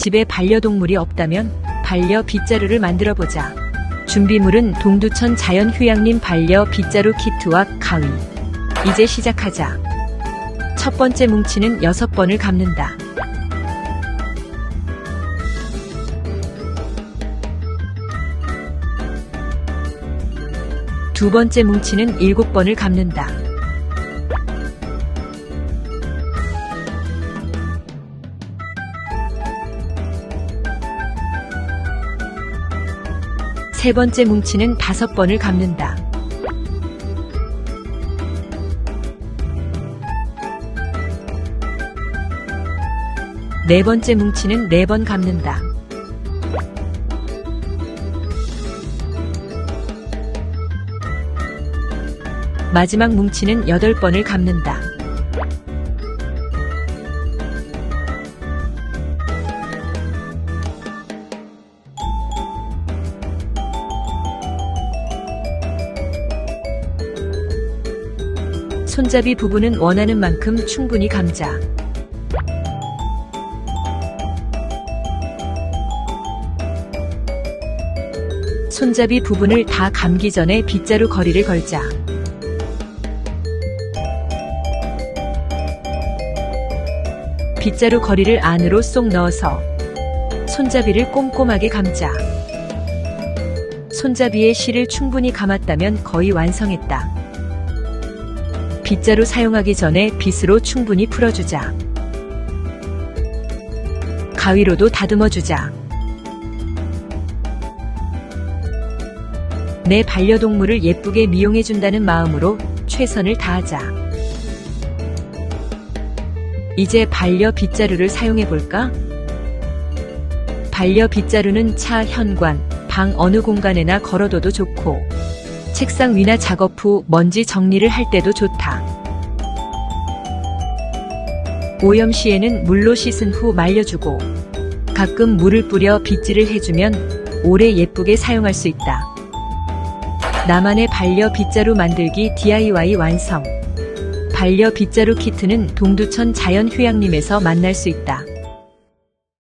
집에 반려동물이 없다면 반려 빗자루를 만들어 보자. 준비물은 동두천 자연휴양림 반려 빗자루 키트와 가위. 이제 시작하자. 첫 번째 뭉치는 여섯 번을 감는다. 두 번째 뭉치는 일곱 번을 감는다. 세 번째 뭉치는 다섯 번을 감는다. 네 번째 뭉치는 네 번 감는다. 마지막 뭉치는 여덟 번을 감는다. 손잡이 부분은 원하는 만큼 충분히 감자. 손잡이 부분을 다 감기 전에 빗자루 거리를 걸자. 빗자루 거리를 안으로 쏙 넣어서 손잡이를 꼼꼼하게 감자. 손잡이에 실을 충분히 감았다면 거의 완성했다. 빗자루 사용하기 전에 빗으로 충분히 풀어주자. 가위로도 다듬어주자. 내 반려동물을 예쁘게 미용해준다는 마음으로 최선을 다하자. 이제 반려 빗자루를 사용해볼까? 반려 빗자루는 차, 현관, 방 어느 공간에나 걸어둬도 좋고, 책상 위나 작업 후 먼지 정리를 할 때도 좋다. 오염 시에는 물로 씻은 후 말려주고, 가끔 물을 뿌려 빗질을 해주면 오래 예쁘게 사용할 수 있다. 나만의 반려 빗자루 만들기 DIY 완성. 반려 빗자루 키트는 동두천 자연휴양림에서 만날 수 있다.